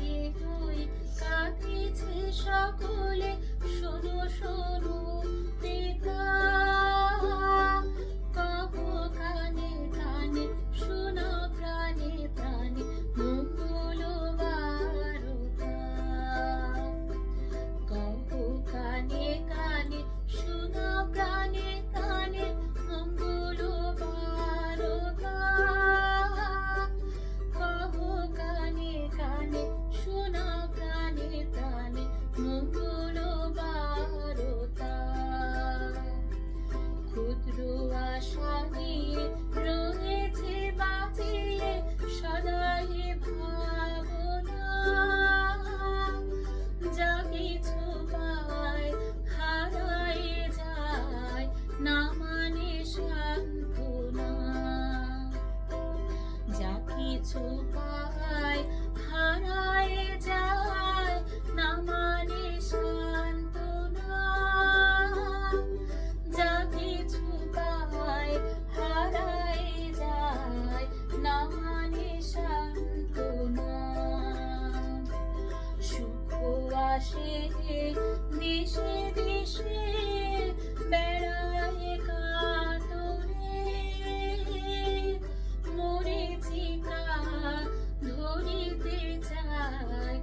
কাঁদিয়ে তুই কাঁদিয়েছে সকলে। আশা নিয়ে রয়েছে বাঁচিয়ে সদাই ভাবনা। যা কিছু পায় হারাই যায়, না মানে সান্ত্বনা। যা কিছু পায় আকাশে দেশে দেশে বেড়ায় কাতরে। মরে চিকা ধরিতে চায়